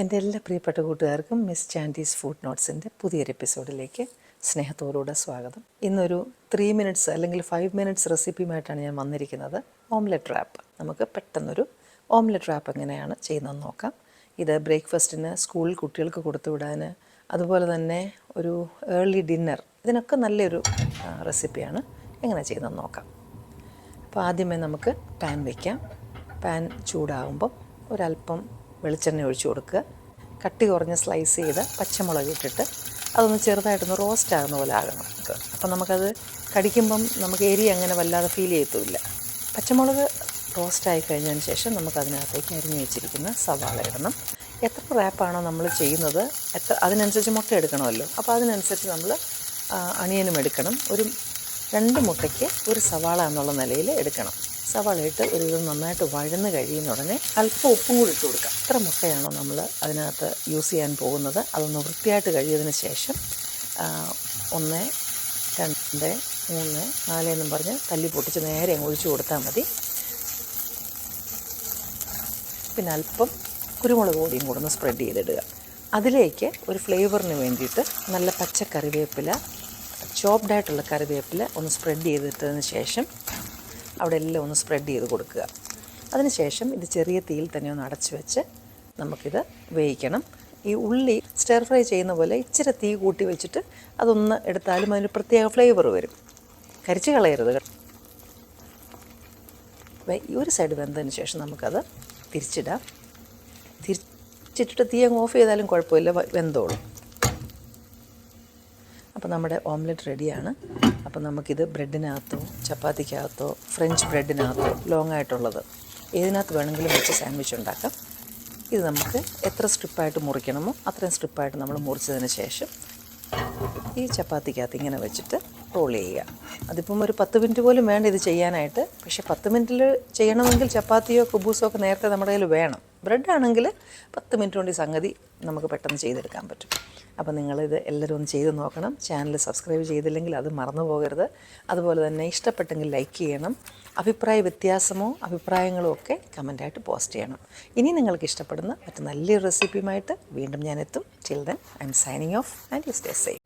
എന്റെ എല്ലാ പ്രിയപ്പെട്ട കൂട്ടുകാർക്കും മിസ് ചാൻഡീസ് ഫുഡ് നോട്ട്സിന്റെ പുതിയൊരു എപ്പിസോഡിലേക്ക് സ്നേഹത്തോടുകൂടെ സ്വാഗതം. ഇന്നൊരു ത്രീ മിനിറ്റ്സ് അല്ലെങ്കിൽ ഫൈവ് മിനിറ്റ്സ് റെസിപ്പിയുമായിട്ടാണ് ഞാൻ വന്നിരിക്കുന്നത്. Omelette wrap. നമുക്ക് പെട്ടെന്നൊരു ഓംലെറ്റ് റാപ്പ് എങ്ങനെയാണ് ചെയ്യുന്നതെന്ന് നോക്കാം. ഇത് ബ്രേക്ക്ഫാസ്റ്റിന് സ്കൂളിൽ കുട്ടികൾക്ക് കൊടുത്തു വിടാൻ അതുപോലെ തന്നെ ഒരു ഏർലി ഡിന്നർ ഇതിനൊക്കെ നല്ലൊരു റെസിപ്പിയാണ് എങ്ങനെ ചെയ്യുന്നതെന്ന് നോക്കാം. അപ്പോൾ ആദ്യമേ നമുക്ക് പാൻ വയ്ക്കാം. പാൻ ചൂടാകുമ്പോൾ ഒരല്പം വെളിച്ചെണ്ണ ഒഴിച്ചു കൊടുക്കുക. കട്ടി കുറഞ്ഞ് സ്ലൈസ് ചെയ്ത് പച്ചമുളക് ഇട്ടിട്ട് അതൊന്ന് ചെറുതായിട്ടൊന്ന് റോസ്റ്റ് ആകുന്ന പോലെ ആകണം. അപ്പോൾ നമുക്കത് കടിക്കുമ്പം നമുക്ക് എരി അങ്ങനെ വല്ലാതെ ഫീൽ ചെയ്യത്തുമില്ല. പച്ചമുളക് റോസ്റ്റ് ആയി കഴിഞ്ഞതിന് ശേഷം നമുക്ക് അതിനകത്തേക്ക് അരിഞ്ഞു വെച്ചിരിക്കുന്ന സവാള ഇടണം. എത്ര റാപ്പാണോ നമ്മൾ ചെയ്യുന്നത് എത്ര അതിനനുസരിച്ച് മുട്ട എടുക്കണമല്ലോ. അപ്പോൾ അതിനനുസരിച്ച് നമ്മൾ അണിയനും എടുക്കണം. ഒരു രണ്ട് മുട്ടയ്ക്ക് ഒരു സവാള എന്നുള്ള നിലയിൽ എടുക്കണം. സവാള ഇട്ട് ഒരു ഇത് നന്നായിട്ട് വഴന്ന് കഴിയുന്ന ഉടനെ അല്പം ഉപ്പും കൂടി ഇട്ട് കൊടുക്കുക എത്ര മുട്ടയാണോ നമ്മൾ അതിനകത്ത് യൂസ് ചെയ്യാൻ പോകുന്നത്? അതൊന്ന് വൃത്തിയായിട്ട് കഴിയതിന് ശേഷം ഒന്ന് രണ്ട് മൂന്ന് നാല് എന്നും പറഞ്ഞ് തല്ലി പൊട്ടിച്ച് നേരെ ഒഴിച്ചു കൊടുത്താൽ മതി. പിന്നെ അല്പം കുരുമുളക് പൊടിയും കൂടെ ഒന്ന് സ്പ്രെഡ് ചെയ്തിടുക. അതിലേക്ക് ഒരു ഫ്ലേവറിന് വേണ്ടിയിട്ട് നല്ല പച്ച കറിവേപ്പില ചോപ്ഡായിട്ടുള്ള കറിവേപ്പില ഒന്ന് സ്പ്രെഡ് ചെയ്തിട്ടതിന് ശേഷം അവിടെ എല്ലാം ഒന്ന് സ്പ്രെഡ് ചെയ്ത് കൊടുക്കുക. അതിനുശേഷം ഇത് ചെറിയ തീയിൽ തന്നെ ഒന്ന് അടച്ചു വെച്ച് നമുക്കിത് വേവിക്കണം. ഈ ഉള്ളി സ്റ്റർ ഫ്രൈ ചെയ്യുന്ന പോലെ ഇച്ചിരി തീ കൂട്ടി വെച്ചിട്ട് അതൊന്ന് എടുത്താലും അതിന് പ്രത്യേക ഫ്ലേവർ വരും. കരിച്ച് കളയരുത്. ഈ ഒരു സൈഡ് വെന്തതിന് ശേഷം നമുക്കത് തിരിച്ചിടാം. തിരിച്ചിട്ടിട്ട് തീ അങ്ങ് ഓഫ് ചെയ്താലും കുഴപ്പമില്ല വെന്തോളും. അപ്പോൾ നമ്മുടെ ഓംലെറ്റ് റെഡിയാണ്. അപ്പോൾ നമുക്കിത് ബ്രെഡിനകത്തോ ചപ്പാത്തിക്കകത്തോ ഫ്രഞ്ച് ബ്രെഡിനകത്തോ ലോങ് ആയിട്ടുള്ളത് ഏതിനകത്ത് വേണമെങ്കിലും വെച്ച് സാൻഡ്വിച്ച് ഉണ്ടാക്കാം. ഇത് നമുക്ക് എത്ര സ്ട്രിപ്പായിട്ട് മുറിക്കണമോ അത്രയും സ്ട്രിപ്പായിട്ട് നമ്മൾ മുറിച്ചതിന് ശേഷം ഈ ചപ്പാത്തിക്കകത്ത് ഇങ്ങനെ വെച്ചിട്ട് റോൾ ചെയ്യുക. അതിപ്പം ഒരു പത്ത് മിനിറ്റ് പോലും വേണ്ട ഇത് ചെയ്യാനായിട്ട്. പക്ഷെ പത്ത് മിനിറ്റിൽ ചെയ്യണമെങ്കിൽ ചപ്പാത്തിയോ കുബൂസോ ഒക്കെ നേരത്തെ നമ്മുടെ കയ്യിൽ വേണം. ബ്രെഡ് ആണെങ്കിൽ പത്ത് മിനിറ്റ് കൊണ്ട് ഈ സംഗതി നമുക്ക് പെട്ടെന്ന് ചെയ്തെടുക്കാൻ പറ്റും. അപ്പോൾ നിങ്ങളിത് എല്ലാവരും ഒന്ന് ചെയ്ത് നോക്കണം. ചാനൽ സബ്സ്ക്രൈബ് ചെയ്തില്ലെങ്കിൽ അത് മറന്നു പോകരുത്. അതുപോലെ തന്നെ ഇഷ്ടപ്പെട്ടെങ്കിൽ ലൈക്ക് ചെയ്യണം. അഭിപ്രായ വ്യത്യാസമോ അഭിപ്രായങ്ങളോ ഒക്കെ കമന്റായിട്ട് പോസ്റ്റ് ചെയ്യണം. ഇനി നിങ്ങൾക്ക് ഇഷ്ടപ്പെടുന്ന മറ്റു നല്ലൊരു റെസിപ്പിയുമായിട്ട് വീണ്ടും ഞാൻ എത്തും. Till then I am signing off and you stay safe